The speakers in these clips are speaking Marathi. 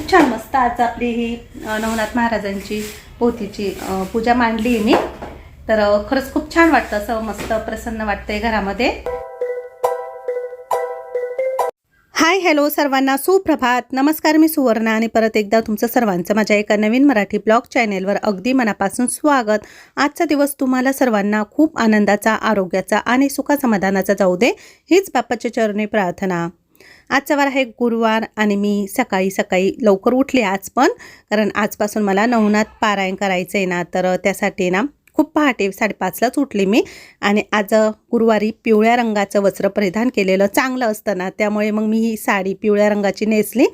खूप छान मस्त आज आपली ही नवनाथ महाराजांची पोथीची पूजा मांडली मी तर खरंच खूप छान वाटतं असं मस्त प्रसन्न वाटतंय घरामध्ये. हाय हॅलो सर्वांना सुप्रभात. नमस्कार मी सुवर्णा आणि परत एकदा तुमचं सर्वांचं माझ्या एका नवीन मराठी ब्लॉग चॅनेलवर अगदी मनापासून स्वागत. आजचा दिवस तुम्हाला सर्वांना खूप आनंदाचा आरोग्याचा आणि सुखासमाधानाचा जाऊ दे हीच बाप्पाच्या चरणी प्रार्थना. आजचा वार आहे गुरुवार आणि मी सकाळी सकाळी लवकर उठले आज पण कारण आजपासून मला नवनाथ पारायण करायचं आहे ना तर त्यासाठी ना खूप पहाटे साडेपाचलाच उठले मी. आणि आज गुरुवारी पिवळ्या रंगाचं वस्त्र परिधान केलेलं चांगलं असतं ना त्यामुळे मग मी ही साडी पिवळ्या रंगाची नेसली.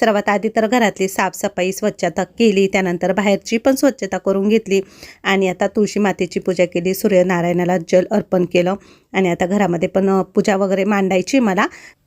सर्वात आधी तर घरातली साफसफाई स्वच्छता केली त्यानंतर बाहेरची पण स्वच्छता करून घेतली. आणि आता तुळशी मातेची पूजा केली सूर्यनारायणाला जल अर्पण केलं. आणि आता घरामध्ये पण पूजा वगैरे मांडायची मला.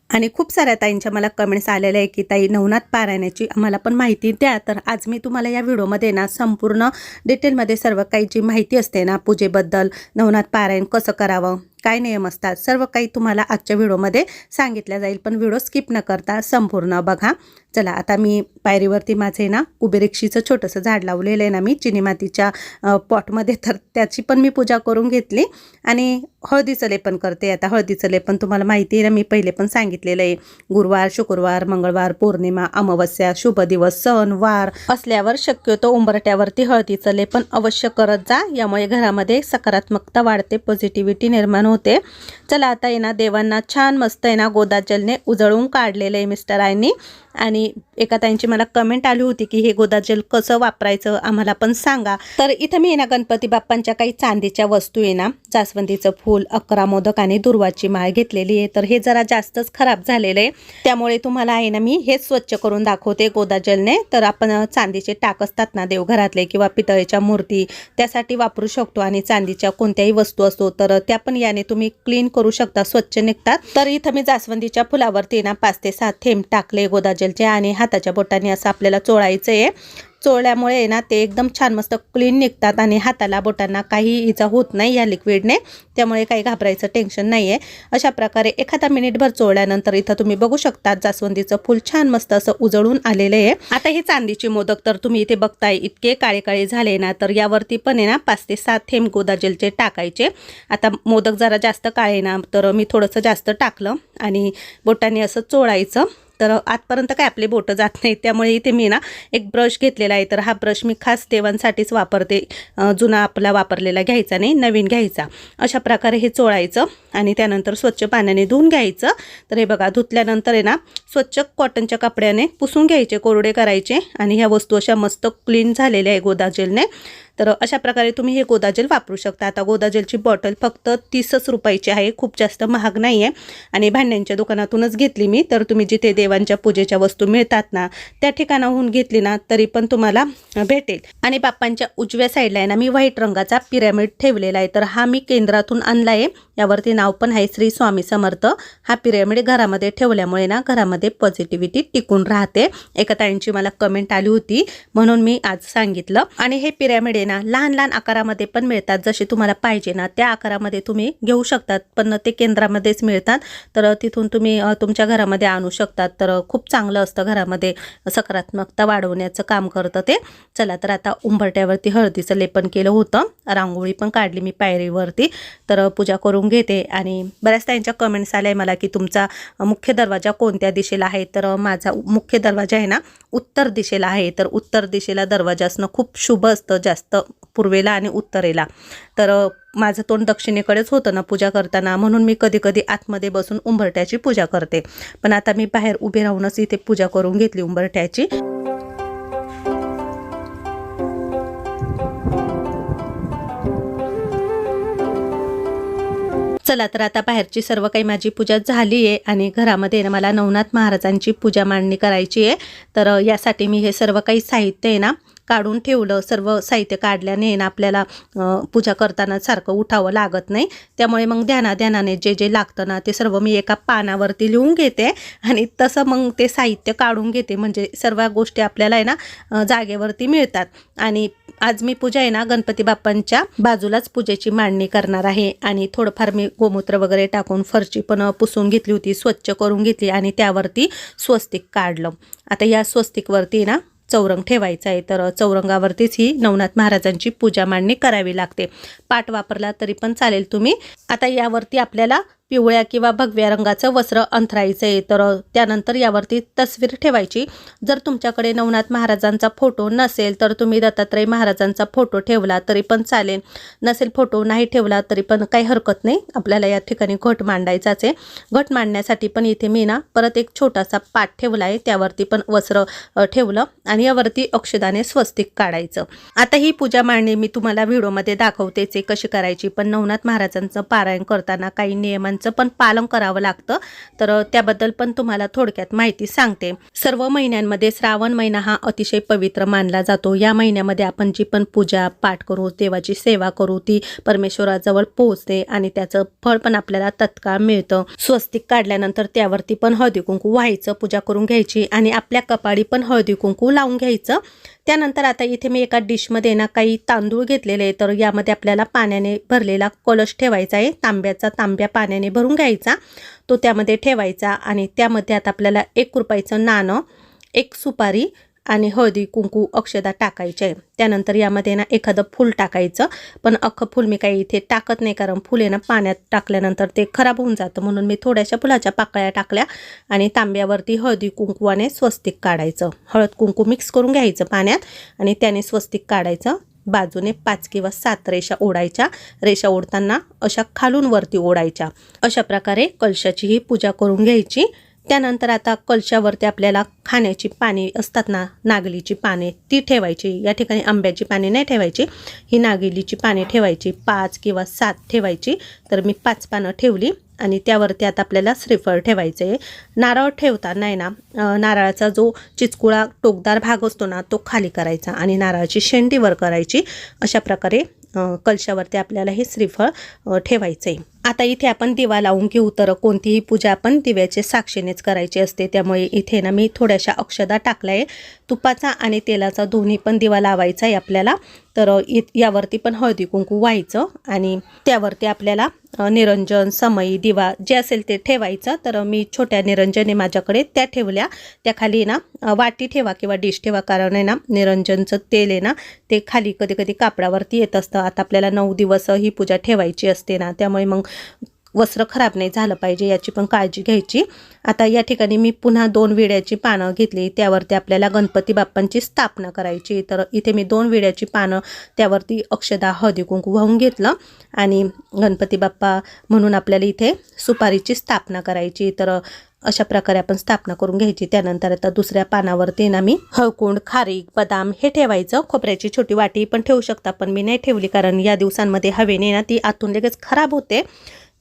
आणि खूप साऱ्या ताईंच्या मला कमेंट्स आलेल्या आहे की ताई नवनाथ पारायणाची आम्हाला पण माहिती द्या तर आज मी तुम्हाला या व्हिडिओमध्ये ना संपूर्ण डिटेलमध्ये सर्व काही जी माहिती असते ना पूजेबद्दल नवनाथ पारायण कसं करावं काय नियम असतात सर्व काही तुम्हाला आजच्या व्हिडिओमध्ये सांगितलं जाईल. पण व्हिडिओ स्किप न करता संपूर्ण बघा. चला आता मी पायरीवरती माझे ना कुबेरेक्षीचं छोटंसं झाड लावलेलं आहे ना मी चिनी मातीच्या पॉटमध्ये. तर त्याची पण मी पूजा करून घेतली आणि हळदीचं लेपन करते. आता हळदीचं लेपन तुम्हाला माहिती आहे ना मी पहिले पण सांगितलेलं आहे. गुरुवार शुक्रवार मंगळवार पौर्णिमा अमावस्या शुभ दिवस सण वार असल्यावर शक्यतो उंबरट्यावरती हळदीचं लेपन अवश्य करत जा. यामुळे घरामध्ये सकारात्मकता वाढते पॉझिटिव्हिटी निर्माण होते. चला आता आहे ना देवांना छान मस्त आहे ना गोदाजलने उजळून काढलेलं आहे मिस्टरांनी आणि एका ताईंची मला कमेंट आली होती की हे गोदाजल कसं वापरायचं आम्हाला पण सांगा. तर इथं मी आहे ना गणपती बाप्पांच्या काही चांदीच्या वस्तू आहे ना जास्वंदीचं फूल अकरा मोदक आणि दुर्वाची माळ घेतलेली आहे. तर हे जरा जास्तच खराब झालेलं आहे. त्यामुळे तुम्हाला आहे ना मी हेच स्वच्छ करून दाखवते गोदाजलने तर आपण चांदीचे टाक असतात ना देवघरातले किंवा पितळेच्या मूर्ती त्यासाठी वापरू शकतो. आणि चांदीच्या कोणत्याही वस्तू असतो तर त्या पण याने तुम्ही क्लीन करू शकता स्वच्छ निघतात. तर इथं मी जास्वंदीच्या फुलावरती ना पाच ते सात थेंब टाकले गोदाजलचे आणि हाताच्या बोटाने असं आपल्याला चोळायचं आहे चोळल्यामुळे ना ते एकदम छान मस्त क्लीन निघतात आणि हाताला बोटांना काही इजा होत नाही या लिक्विडने त्यामुळे काही घाबरायचं टेन्शन नाही आहे अशा प्रकारे एखादा मिनिटभर चोळल्यानंतर इथं तुम्ही बघू शकता जास्वंदीचं फुल छान मस्त असं उजळून आलेलं आहे. आता हे चांदीचे मोदक तर तुम्ही इथे बघताय इतके काळे काळे झाले ना तर यावरती पण आहे ना पाच ते सात थेंब गोदाजलचे टाकायचे. आता मोदक जरा जास्त काळे ना तर मी थोडंसं जास्त टाकलं आणि बोटांनी असं चोळायचं. तर आतपर्यंत काय आपले बोटं जात नाही त्यामुळे इथे मी ना एक ब्रश घेतलेला आहे. तर हा ब्रश मी खास देवांसाठीच वापरते. जुना आपला वापरलेला घ्यायचा नाही नवीन घ्यायचा. अशा प्रकारे हे चोळायचं आणि त्यानंतर स्वच्छ पाण्याने धुवून घ्यायचं. तर हे बघा धुतल्यानंतर आहे ना स्वच्छ कॉटनच्या कपड्याने पुसून घ्यायचे कोरडे करायचे. आणि ह्या वस्तू अशा मस्त क्लीन झालेल्या आहे गोदाजेलने तर अशा प्रकारे तुम्ही हे गोदाजेल वापरू शकता. आता गोदाजेलची बॉटल फक्त तीसच रुपयाची आहे खूप जास्त महाग नाही आहे आणि भांड्यांच्या दुकानातूनच घेतली मी. तर तुम्ही जिथे देवांच्या पूजेच्या वस्तू मिळतात ना त्या ठिकाणाहून घेतली ना तरी पण तुम्हाला भेटेल. आणि बाप्पांच्या उजव्या साईडला आहे ना मी व्हाईट रंगाचा पिरॅमिड ठेवलेला आहे. तर हा मी केंद्रातून आणला आहे यावरती नाव पण आहे श्री स्वामी समर्थ. हा पिरेमिड घरामध्ये ठेवल्यामुळे ना घरामध्ये पॉझिटिव्हिटी टिकून राहते. एका ताईंची मला कमेंट आली होती म्हणून मी आज सांगितलं. आणि हे पिरॅमिड आहे ना लहान लहान आकारामध्ये पण मिळतात. जसे तुम्हाला पाहिजे ना त्या आकारामध्ये तुम्ही घेऊ शकतात. पण ते केंद्रामध्येच मिळतात. तर तिथून तुम्ही तुमच्या घरामध्ये आणू शकतात. तर खूप चांगलं असतं घरामध्ये सकारात्मकता वाढवण्याचं काम करतं ते. चला तर आता उंबरट्यावरती हळदीचं लेपन केलं होतं. रांगोळी पण काढली मी पायरीवरती. तर पूजा करून घेते. आणि बऱ्याच त्यांच्या कमेंट्स आल्या मला की तुमचा मुख्य दरवाजा कोणत्या दिशेला आहे? तर माझा मुख्य दरवाजा आहे ना उत्तर दिशेला आहे. तर उत्तर दिशेला दरवाजा असणं खूप शुभ असतं जास्त पूर्वेला आणि उत्तरेला. तर माझं तोंड दक्षिणेकडेच होतं ना पूजा करताना म्हणून मी कधी कधी आतमध्ये बसून उंबरट्याची पूजा करते. पण आता मी बाहेर उभे राहूनच इथे पूजा करून घेतली उंबरट्याची चला तर आता बाहेरची सर्व काही माझी पूजा झाली आहे आणि घरामध्ये ना मला नवनाथ महाराजांची पूजा मांडणी करायची आहे. तर यासाठी मी हे सर्व काही साहित्य आहे ना काढून ठेवलं. सर्व साहित्य काढल्याने ना आपल्याला पूजा करताना सारखं उठावं लागत नाही. त्यामुळे मग ध्याना ध्यानाने जे जे लागतं ना ते सर्व मी एका पानावरती लिहून घेते आणि तसं मग ते साहित्य काढून घेते. म्हणजे सर्व गोष्टी आपल्याला आहे ना जागेवरती मिळतात. आणि आज मी पूजा आहे ना गणपती बाप्पांच्या बाजूलाच पूजेची मांडणी करणार आहे. आणि थोडंफार मी गोमूत्र वगैरे टाकून फरची पण पुसून घेतली होती स्वच्छ करून घेतली आणि त्यावरती स्वस्तिक काढलं. आता या स्वस्तिकवरती ना चौरंग ठेवायचा आहे. तर चौरंगावरतीच ही नवनाथ महाराजांची पूजा मांडणी करावी लागते. पाट वापरला तरी पण चालेल तुम्ही. आता यावरती आपल्याला पिवळ्या किंवा भगव्या रंगाचं वस्त्र अंथरायचं. आहे तर त्यानंतर यावरती तस्वीर ठेवायची. जर तुमच्याकडे नवनाथ महाराजांचा फोटो नसेल तर तुम्ही दत्तात्रय महाराजांचा फोटो ठेवला तरी पण चालेल. नसेल फोटो नाही ठेवला तरी पण काही हरकत नाही. आपल्याला या ठिकाणी घट मांडायचाच आहे. घट मांडण्यासाठी पण इथे मी ना परत एक छोटासा पाट ठेवला आहे त्यावरती पण वस्त्र ठेवलं आणि यावरती अक्षदाने स्वस्तिक काढायचं. आता ही पूजा मांडणी मी तुम्हाला व्हिडिओमध्ये दाखवतेच आहे. कशी करायची? पण नवनाथ महाराजांचं पारायण करताना काही नियमांचं पण पालन करावं लागतं. तर त्याबद्दल पण तुम्हाला थोडक्यात माहिती सांगते. सर्व महिन्यांमध्ये श्रावण महिना हा अतिशय पवित्र मानला जातो. या महिन्यामध्ये आपण जी पण पूजा पाठ करू देवाची सेवा करू ती परमेश्वराजवळ पोहोचते आणि त्याचं फळ पण आपल्याला तत्काळ मिळतं. स्वस्तिक काढल्यानंतर त्यावरती पण हळदी कुंकू व्हायचं पूजा करून घ्यायची आणि आपल्या कपाळी पण हळदी कुंकू लावून घ्यायचं. त्यानंतर आता इथे मी एका डिशमध्ये ना काही तांदूळ घेतलेले आहे. तर यामध्ये आपल्याला पाण्याने भरलेला कलश ठेवायचा आहे. तांब्याचा तांब्या पाण्याने भरून घ्यायचा. तो त्यामध्ये ठेवायचा आणि त्यामध्ये आता आपल्याला एक रुपयाचं नाणं एक सुपारी आणि हळदी कुंकू अक्षदा टाकायचे. आहे त्यानंतर यामध्ये ना एखादं फूल टाकायचं. पण अख्खं फूल मी काही इथे टाकत नाही कारण फुले आहे ना पाण्यात टाकल्यानंतर ते खराब होऊन जातं. म्हणून मी थोड्याशा फुलाच्या पाकळ्या टाकल्या आणि तांब्यावरती हळदी कुंकू आणि स्वस्तिक काढायचं. हळद कुंकू मिक्स करून घ्यायचं पाण्यात आणि त्याने स्वस्तिक काढायचं. बाजूने पाच किंवा सात रेषा ओढायच्या. रेषा ओढताना अशा खालून वरती ओढायच्या. अशा प्रकारे कलशाची ही पूजा करून घ्यायची. त्यानंतर आता कलशावरती आपल्याला खाण्याची पाने असतात ना नागलीची पाने ती ठेवायची. या ठिकाणी आंब्याची पाने नाही ठेवायची. ही नागलीची पाने ठेवायची. पाच किंवा सात ठेवायची. तर मी पाच पानं ठेवली आणि त्यावरती आता आपल्याला श्रीफळ ठेवायचं आहे नारळ ठेवता नाही ना नारळाचा जो चिचकुळा टोकदार भाग असतो ना तो खाली करायचा आणि नारळाची शेंडीवर करायची. अशा प्रकारे कलशावरती आपल्याला हे श्रीफळ ठेवायचं आहे आता इथे आपण दिवा लावून घेऊ तर कोणतीही पूजा आपण दिव्याच्या साक्षीनेच करायची असते. त्यामुळे इथे ना मी थोड्याशा अक्षदा टाकल्या आहे तुपाचा आणि तेलाचा दोन्ही पण दिवा लावायचा आहे आपल्याला. तर इ यावरती पण हळदी कुंकू व्हायचं आणि त्यावरती आपल्याला निरंजन समई दिवा जे असेल ते ठेवायचं. तर मी छोट्या निरंजने माझ्याकडे त्या ठेवल्या. त्या खाली ना वाटी ठेवा किंवा डिश ठेवा. कारण आहे ना निरंजनचं तेल आहे ना ते खाली कधी कधी कापडावरती येत असतं. आता आपल्याला नऊ दिवस ही पूजा ठेवायची असते ना त्यामुळे मग वस्त्र खराब नाही झालं पाहिजे याची पण काळजी घ्यायची. आता या ठिकाणी मी पुन्हा दोन विड्याची पानं घेतली. त्यावरती आपल्याला गणपती बाप्पांची स्थापना करायची. तर इथे मी दोन विड्याची पानं त्यावरती अक्षदा हळदी कुंकू वाहून घेतलं. आणि गणपती बाप्पा म्हणून आपल्याला इथे सुपारीची स्थापना करायची. तर अशा प्रकारे आपण स्थापना करून घ्यायची. त्यानंतर आता दुसऱ्या पानावरती ना मी हळकुंड खारीक बदाम हे ठेवायचं. खोबऱ्याची छोटी वाटी पण ठेवू शकता पण मी नाही ठेवली कारण या दिवसांमध्ये हवेने ना ती आतून लगेच खराब होते.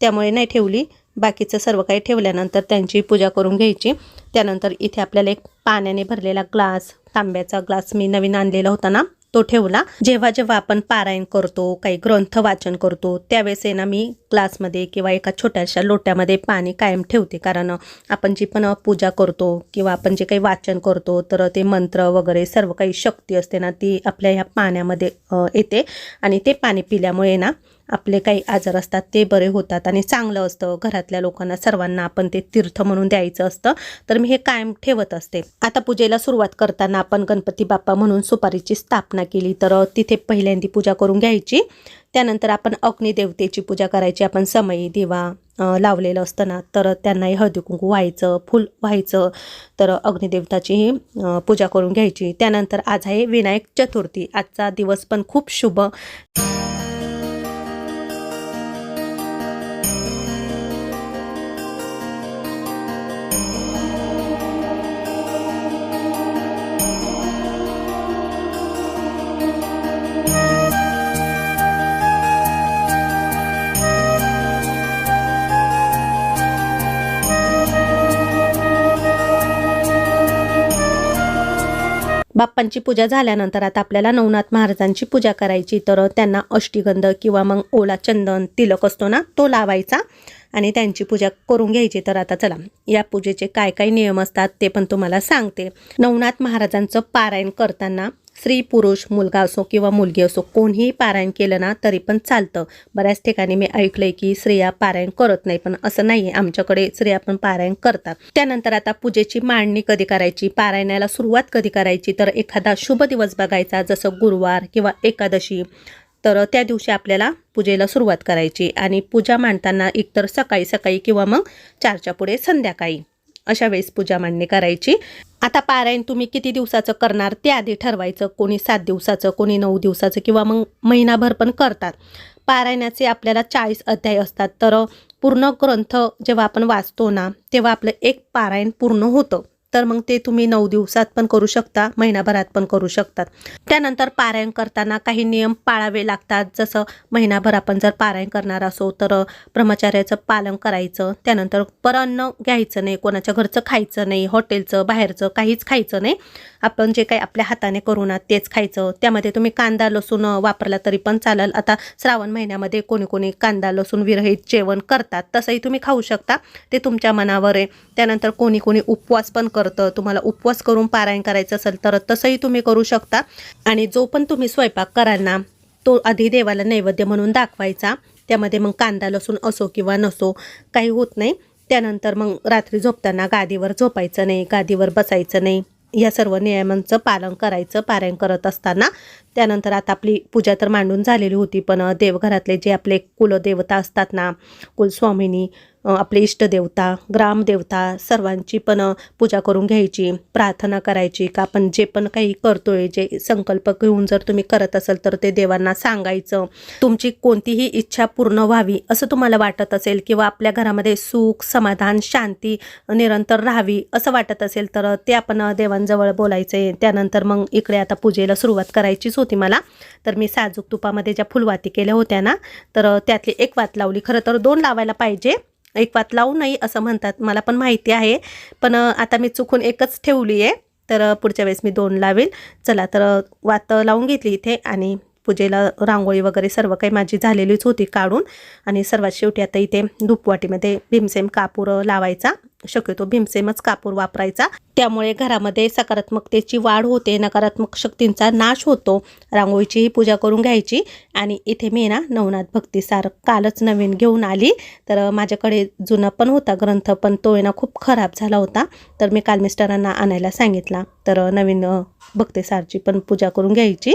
त्यामुळे नाही ठेवली. बाकीचं सर्व काही ठेवल्यानंतर त्यांची पूजा करून घ्यायची. त्यानंतर इथे आपल्याला एक पाण्याने भरलेला ग्लास तांब्याचा ग्लास मी नवीन आणलेला होता ना. तो ठेवला. जेव्हा जेव्हा आपण पारायण करतो काही ग्रंथ वाचन करतो त्यावेळेस आहे ना मी ग्लासमध्ये किंवा एका छोट्याशा लोट्यामध्ये पाणी कायम ठेवते. कारण आपण जी पण पूजा करतो किंवा आपण जे काही वाचन करतो तर ते मंत्र वगैरे सर्व काही शक्ती असते ना ती आपल्या ह्या पाण्यामध्ये येते. आणि ते पाणी पिल्यामुळे ना आपले काही आजार असतात ते बरे होतात आणि चांगलं असतं. घरातल्या लोकांना सर्वांना आपण ते तीर्थ म्हणून द्यायचं असतं. तर मी हे कायम ठेवत असते. आता पूजेला सुरुवात करताना आपण गणपती बाप्पा म्हणून सुपारीची स्थापना केली. तर तिथे पहिल्यांदी पूजा करून घ्यायची. त्यानंतर आपण अग्निदेवतेची पूजा करायची. आपण समयी दिवा लावलेलं असतं ना तर त्यांनाही हळदी कुंकू व्हायचं फुल व्हायचं. तर अग्निदेवताचीही पूजा करून घ्यायची. त्यानंतर आज आहे विनायक चतुर्थी. आजचा दिवस पण खूप शुभ. बाप्पांची पूजा झाल्यानंतर आता आपल्याला नवनाथ महाराजांची पूजा करायची. तर त्यांना अष्टीगंध किंवा मग ओला चंदन तिलक असतो ना तो लावायचा आणि त्यांची पूजा करून घ्यायची. तर आता चला या पूजेचे काय काय नियम असतात ते पण तुम्हाला सांगते. नवनाथ महाराजांचं पारायण करताना स्त्री पुरुष मुलगा असो किंवा मुलगी असो कोणीही पारायण केलं ना तरी पण चालतं. बऱ्याच ठिकाणी मी ऐकलंय की स्त्रिया पारायण करत नाही पण असं नाही आहे आमच्याकडे स्त्रिया पण पारायण करतात. त्यानंतर आता पूजेची मांडणी कधी करायची पारायणाला सुरुवात कधी करायची? तर एखादा शुभ दिवस बघायचा जसं गुरुवार किंवा एकादशी तर त्या दिवशी आपल्याला पूजेला सुरुवात करायची. आणि पूजा मांडताना एकतर सकाळी सकाळी किंवा मग चारच्या पुढे संध्याकाळी. अशा वेळेस पूजा मांडणी करायची. आता पारायण तुम्ही किती दिवसाचं करणार? ते आधी ठरवायचं कोणी सात दिवसाचं कोणी नऊ दिवसाचं किंवा मग महिनाभर पण करतात. पारायणाचे आपल्याला चाळीस अध्याय असतात. तर पूर्ण ग्रंथ जेव्हा आपण वाचतो ना तेव्हा आपलं एक पारायण पूर्ण होतं. तर मग ते तुम्ही नऊ दिवसात पण करू शकता महिनाभरात पण करू शकतात. त्यानंतर पारायण करताना काही नियम पाळावे लागतात. जसं महिनाभर आपण जर पारायण करणार असो तर ब्रह्मचार्याचं पालन करायचं. त्यानंतर परअन्न घ्यायचं नाही कोणाच्या घरचं खायचं नाही हॉटेलचं बाहेरचं काहीच खायचं नाही. आपण जे काही आपल्या हाताने करू ना तेच खायचं. त्यामध्ये तुम्ही कांदा लसूण वापरला तरी पण चालेल. आता श्रावण महिन्यामध्ये कोणी कोणी कांदा लसूण विरहित जेवण करतात. तसंही तुम्ही खाऊ शकता. ते तुमच्या मनावर आहे. त्यानंतर कोणी कोणी उपवास पण करतं. तुम्हाला उपवास करून पारायण करायचं असेल तर तसंही तुम्ही करू शकता. आणि जो पण तुम्ही स्वयंपाक कराल ना तो आधी देवाला नैवेद्य म्हणून दाखवायचा. त्यामध्ये मग कांदा लसूण असो किंवा नसो काही होत नाही. त्यानंतर मग रात्री झोपताना गादीवर झोपायचं नाही गादीवर बसायचं नाही. या सर्व नियमांचं पालन करायचं पारायण करत असताना. त्यानंतर आता आपली पूजा तर मांडून झालेली होती पण देवघरातले जे आपले कुलदेवता असतात ना कुलस्वामिनी आपले इष्टदेवता ग्रामदेवता सर्वांची पण पूजा करून घ्यायची प्रार्थना करायची का आपण जे पण काही करतोय जे संकल्प घेऊन जर तुम्ही करत असाल तर ते देवांना सांगायचं. तुमची कोणतीही इच्छा पूर्ण व्हावी असं तुम्हाला वाटत असेल किंवा आपल्या घरामध्ये सुख समाधान शांती निरंतर राहावी असं वाटत असेल तर ते आपण देवांजवळ बोलायचं. आहे त्यानंतर मग इकडे आता पूजेला सुरुवात करायचीच होती मला. तर मी साजूक तुपामध्ये ज्या फुलवाती केल्या होत्या ना तर त्यातली एक वात लावली. खरं तर दोन लावायला पाहिजे. एक वात लावू नाही असं म्हणतात. मला पण माहिती आहे. पण आता मी चुकून एकच ठेवली आहे. तर पुढच्या वेळेस मी दोन लावेल. चला तर वात लावून घेतली इथे आणि पूजेला रांगोळी वगैरे सर्व काही माझी झालेलीच होती काढून. आणि सर्वात शेवटी आता इथे धूपवाटीमध्ये भीमसेम कापूर लावायचा. शक्यतो भीमसेमच कापूर वापरायचा. त्यामुळे घरामध्ये सकारात्मकतेची वाढ होते नकारात्मक शक्तींचा नाश होतो. रांगोळीचीही पूजा करून घ्यायची. आणि इथे मी ना नवनाथ भक्तीसार कालच नवीन घेऊन आली. तर माझ्याकडे जुना पण होता ग्रंथ पण तो आहे ना खूप खराब झाला होता. तर मी काल मिस्टरांना आणायला सांगितला. तर नवीन भक्तीसारची पण पूजा करून घ्यायची.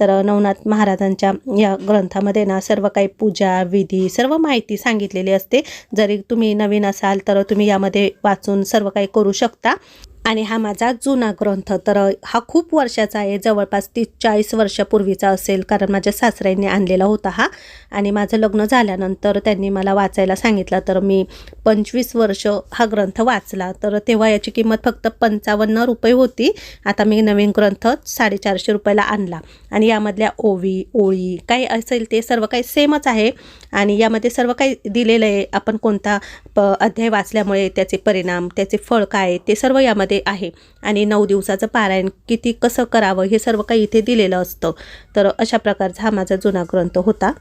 तर नवनाथ महाराजांच्या या ग्रंथामध्ये ना सर्व काही पूजा विधी सर्व माहिती सांगितलेली असते. जरी तुम्ही नवीन असाल तर तुम्ही यामध्ये वाचून सर्व काही करू शकता. आणि हा माझा जुना ग्रंथ. तर हा खूप वर्षाचा आहे. जवळपास तीस चाळीस वर्षापूर्वीचा असेल कारण माझ्या सासऱ्यांनी आणलेला होता हा. आणि माझं लग्न झाल्यानंतर त्यांनी मला वाचायला सांगितलं. तर मी पंचवीस वर्ष हा ग्रंथ वाचला. तर तेव्हा याची किंमत फक्त पंचावन्न रुपये होती. आता मी नवीन ग्रंथ साडेचारशे रुपयाला आणला. आणि यामधल्या ओवी ओळी काही असेल ते सर्व काही सेमच आहे. आणि यामध्ये सर्व काही दिलेलं आहे. आपण कोणता प अध्याय वाचल्यामुळे त्याचे परिणाम त्याचे फळ काय ते सर्व यामध्ये आहे. आणि नऊ दिवसाचं पारायण किती कसं करावं हे सर्व काही इथे दिलेलं असतं. तर अशा प्रकारचा हा माझा जुना ग्रंथ होता.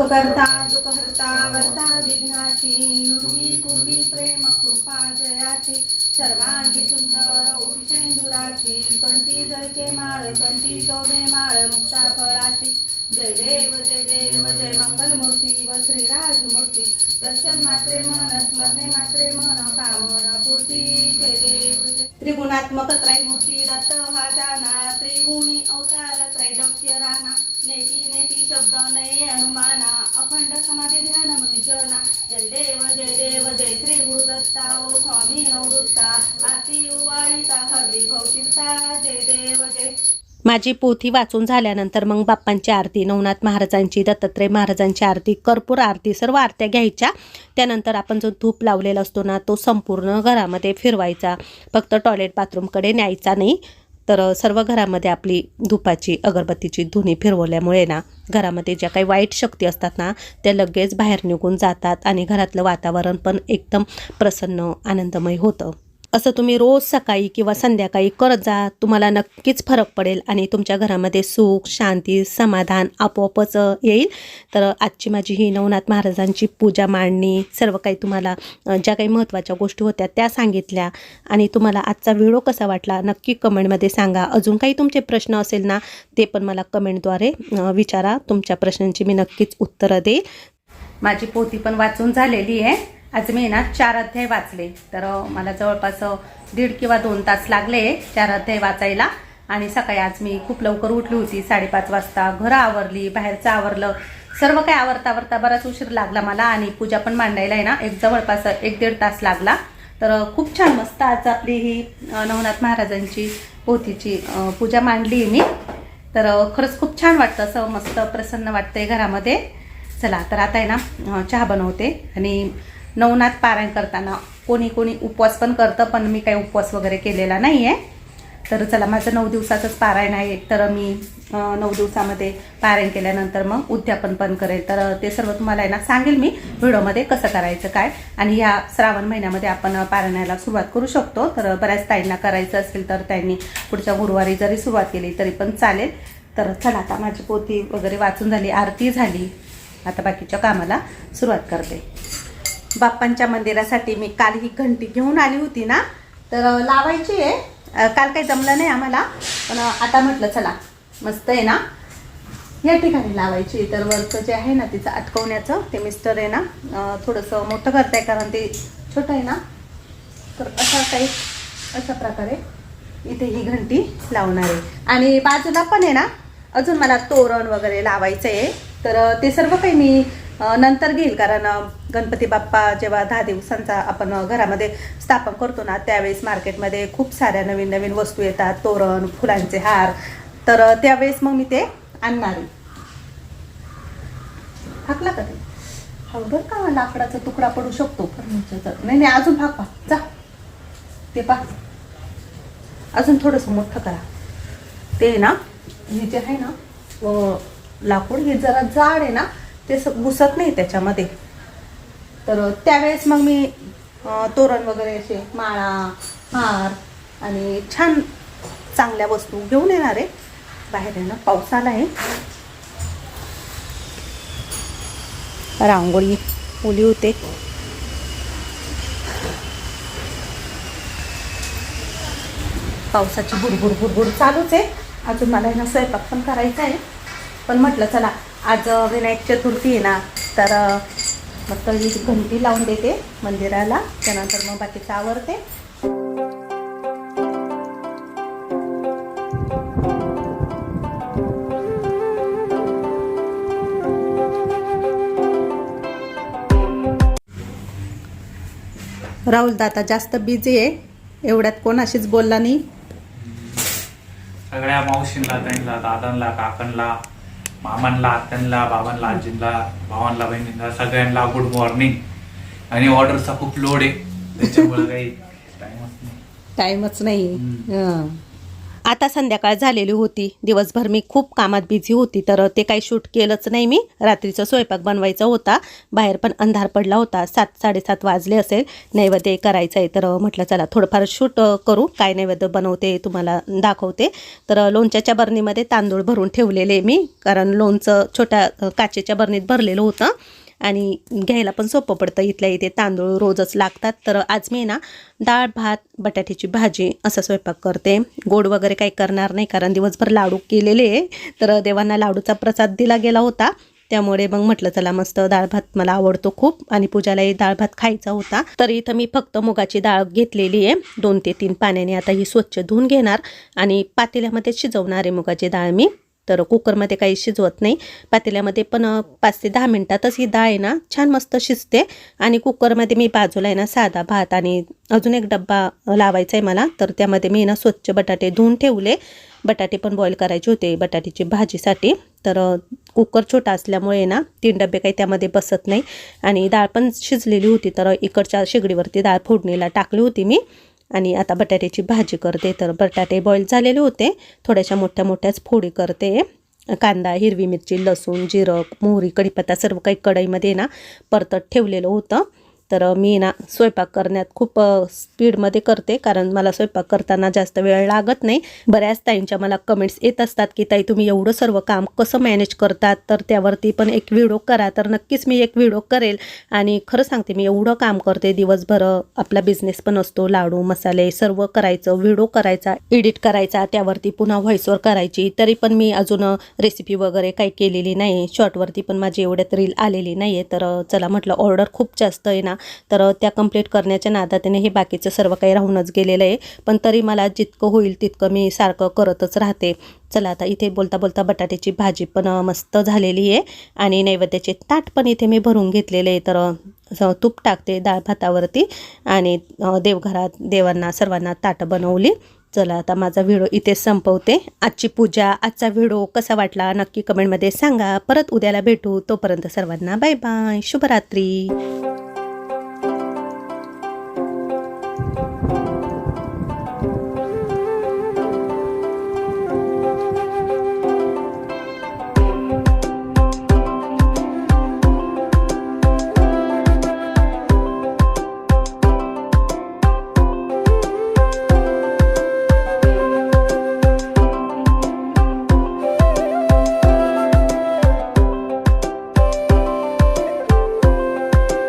सुखकर्ता दुःखहर्ता वर्ता विघ्नाची नुडी पूर्वी प्रेम कृपा जयाची सर्वांगी सुंदर उषेंदुराची कंठी जळके माळ कंठी शोभे माळ मुक्ता फळाची. जय देव जय देव जय मंगल मूर्ती व श्रीराज मूर्ती दर्शन मात्रे मन स्मरणे मात्रे मन कामना पूर्ती. जय देव जय त्रिगुणात्मक त्रैमूर्ती दत्त हा जाना त्रिगुणी अवतार त्रैलोक्य राणा. नेती नेती शब्द नये अनुमाना अखंड समाधी ध्यान मुनिजना जय देव जय देव जय श्री गुरुदत्ता ओ स्वामी अवृत्ता आती उवाळीता हरली भौशिकता जय देव जय माझी पोथी वाचून झाल्यानंतर मग बाप्पांची आरती नवनाथ महाराजांची दत्तात्रय महाराजांची आरती कर्पूर आरती सर्व आरत्या घ्यायच्या. त्यानंतर आपण जो धूप लावलेला असतो ना तो संपूर्ण घरामध्ये फिरवायचा. फक्त टॉयलेट बाथरूमकडे न्यायचा नाही. तर सर्व घरामध्ये आपली धुपाची अगरबत्तीची धुनी फिरवल्यामुळे ना घरामध्ये ज्या काही वाईट शक्ती असतात ना त्या लगेच बाहेर निघून जातात आणि घरातलं वातावरण पण एकदम प्रसन्न आनंदमय होतं. असं तुम्ही रोज सकाळी किंवा संध्याकाळी करत जा तुम्हाला नक्कीच फरक पडेल आणि तुमच्या घरामध्ये सुख शांती समाधान आपोआपच येईल. तर आजची माझी ही नवनाथ महाराजांची पूजा मांडणी सर्व काही तुम्हाला ज्या काही महत्त्वाच्या गोष्टी होत्या त्या सांगितल्या आणि तुम्हाला आजचा व्हिडिओ कसा वाटला नक्की कमेंटमध्ये सांगा. अजून काही तुमचे प्रश्न असेल ना ते पण मला कमेंटद्वारे विचारा. तुमच्या प्रश्नांची मी नक्कीच उत्तरं देईल माझी पोती पण वाचून झालेली आहे. आज मी ना चार अध्याय वाचले. तर मला जवळपास दीड किंवा दोन तास लागले चार अध्याय वाचायला. आणि सकाळी आज मी खूप लवकर उठली होती साडेपाच वाजता. घरं आवरली बाहेरचं आवरलं. सर्व काही आवरता आवरता बराच उशीर लागला मला आणि पूजा पण मांडायला आहे ना एक जवळपास एक दीड तास लागला. तर खूप छान मस्त आज आपली ही नवनाथ महाराजांची पोथीची पूजा मांडली मी. तर खरंच खूप छान वाटतं असं मस्त प्रसन्न वाटतंय घरामध्ये. चला तर आता आहे ना चहा बनवते. आणि नवनाथ पारायण करताना कोणी कोणी उपवास पण करतं पण मी काही उपवास वगैरे केलेला नाही आहे तर चला माझं नऊ दिवसाचंच पारायण आहे. तर मी नऊ दिवसामध्ये पारायण केल्यानंतर मग उद्यापन पण करेल. तर ते सर्व तुम्हाला आहे ना सांगेल मी व्हिडिओमध्ये कसं करायचं काय. आणि ह्या श्रावण महिन्यामध्ये आपण पारायणाला सुरुवात करू शकतो. तर बऱ्याच ताईंना करायचं असेल तर त्यांनी पुढच्या गुरुवारी जरी सुरुवात केली तरी पण चालेल. तर चला आता माझी पोती वगैरे वाचून झाली आरती झाली. आता बाकीच्या कामाला सुरुवात करते. बाप्पांच्या मंदिरासाठी मी काल ही घंटी घेऊन आली होती ना तर लावायची आहे. काल काही जमलं नाही आम्हाला पण आता म्हटलं चला मस्त आहे ना. या ठिकाणी लावायची तर वरचं जे आहे ना तिचं अटकवण्याचं ते मिस्टर आहे ना थोडंसं मोठं करत आहे कारण ते छोटं आहे ना. तर अशा काही अशा प्रकारे इथे ही घंटी लावणार आहे. आणि बाजूला पण आहे ना अजून मला तोरण वगैरे लावायचं आहे तर ते सर्व काही मी नंतर घेईल. कारण गणपती बाप्पा जेव्हा दहा दिवसांचा आपण घरामध्ये स्थापन करतो ना त्यावेळेस मार्केटमध्ये खूप साऱ्या नवीन नवीन वस्तू येतात. तोरण फुलांचे हार. तर त्यावेळेस मग मी ते आणणार. आहे फाकला का ते? हा बरं का लाकडाचा तुकडा पडू शकतो. फर्निचरचा. नाही नाही अजून फाक पा जा. ते पा अजून थोडंसं मोठं करा. ते ना हे जे आहे ना लाकूड हे जरा जाड आहे ना ते स- घुसत नाही त्याच्यामध्ये. तर त्यावेळेस मग मी तोरण वगैरे असे माळा हार आणि छान चांगल्या वस्तू घेऊन येणार आहे. बाहेर आहे ना पाऊस आला आहे. रांगोळी ओली होते. पावसाची बुडबुड बुडबुड चालूच आहे. अजून मला आहे ना स्वयंपाक पण करायचा आहे. पण म्हटलं चला आज विनायक चतुर्थी आहे ना तर मग मस्त ही घंटी लावून देते मंदिराला त्यानंतर मग बाकीचं आवरते. राहुल दादा जास्त बिझी आहे एवढ्यात कोणाशीच बोलला नाही? सगळ्या मावशींना त्यांना दादांना काकांना मामांना आत्यांना बाबांना आजींना भावांना बहिणींना सगळ्यांना गुड मॉर्निंग आणि ऑर्डरचा खूप लोड आहे त्याच्यामुळे काही टाइमच नाही टाईमच नाही. हं. आता संध्याकाळ झालेली होती. दिवसभर मी खूप कामात बिझी होती तर ते काही शूट केलंच नाही मी. रात्रीचा स्वयंपाक बनवायचा होता. बाहेर पण अंधार पडला होता. सात साडेसात वाजले असेल. नैवेद्य करायचं आहे तर म्हटलं चला थोडंफार शूट करू. काय नैवेद्य बनवते तुम्हाला दाखवते. तर लोणच्याच्या बरणीमध्ये तांदूळ भरून ठेवलेले मी. कारण लोणचं छोट्या काचेच्या बरणीत भरलेलं होतं. आणि घ्यायला पण सोपं पडतं. इथल्या इथे तांदूळ रोजच लागतात. तर आज मी ना डाळ भात बटाट्याची भाजी असा स्वयंपाक करते. गोड वगैरे काही करणार नाही कारण दिवसभर लाडू केलेले आहे. तर देवांना लाडूचा प्रसाद दिला गेला होता. त्यामुळे मग म्हटलं चला मस्त डाळ भात मला आवडतो खूप. आणि पूजालाही डाळ भात खायचा होता. तर इथं मी फक्त मुगाची डाळ घेतलेली आहे. दोन ते तीन पाण्याने आता ही स्वच्छ धुवून घेणार. आणि पातेल्यामध्ये शिजवणार आहे मुगाची डाळ मी. तर कुकरमध्ये काही शिजवत नाही. पातेल्यामध्ये पण पाच ते दहा मिनटातच ही डाळ आहे ना छान मस्त शिजते. आणि कुकरमध्ये मी बाजूला आहे ना साधा भात आणि अजून एक डब्बा लावायचा आहे मला. तर त्यामध्ये मी ना स्वच्छ बटाटे धुवून ठेवले. बटाटे पण बॉईल करायचे होते बटाट्याची भाजीसाठी. तर कुकर छोटा असल्यामुळे ना तीन डबे काही त्यामध्ये बसत नाही. आणि डाळ पण शिजलेली होती. तर इकडच्या शेगडीवरती डाळ फोडणीला टाकली होती मी. आणि आता बटाट्याची भाजी करते. तर बटाटे बॉईल झालेले होते. थोड्याशा मोठ्या मोठ्याच फोडी करते. कांदा हिरवी मिरची लसूण जिरं मोहरी कढीपत्ता सर्व काही कढईमध्ये ना परतत ठेवलेलं होतं. तर मी ना स्वयंपाक करण्यात खूप स्पीडमध्ये करते. कारण मला स्वयंपाक करताना जास्त वेळ लागत नाही. बऱ्याच ताईंच्या मला कमेंट्स येत असतात की ताई तुम्ही एवढं सर्व काम कसं मॅनेज करतात? तर त्यावरती पण एक व्हिडिओ करा. तर नक्कीच मी एक व्हिडिओ करेल. आणि खरं सांगते मी एवढं काम करते. दिवसभर आपला बिझनेस पण असतो. लाडू मसाले सर्व करायचं. व्हिडिओ करायचा एडिट करायचा. त्यावरती पुन्हा व्हॉइसवर करायची. तरी पण मी अजून रेसिपी वगैरे काही केलेली नाही. शॉर्टवरती पण माझी एवढ्यात रील आलेली नाही आहे तर चला म्हटलं ऑर्डर खूप जास्त आहे ना. तर त्या कंप्लीट करण्याच्या नादातीने हे बाकीचं सर्व काही राहूनच गेलेलं आहे. पण तरी मला जितकं होईल तितकं मी सारखं करतच राहते. चला आता इथे बोलता बोलता बटाट्याची भाजी पण मस्त झालेली आहे. आणि नैवेद्याचे ताट पण इथे मी भरून घेतलेले आहे. तर तूप टाकते डाळ भातावरती. आणि देवघरात देवांना सर्वांना ताटं बनवली. चला आता माझा व्हिडिओ इथे संपवते. आजची पूजा आजचा व्हिडिओ कसा वाटला नक्की कमेंटमध्ये सांगा. परत उद्याला भेटू. तोपर्यंत सर्वांना बाय बाय शुभरात्री.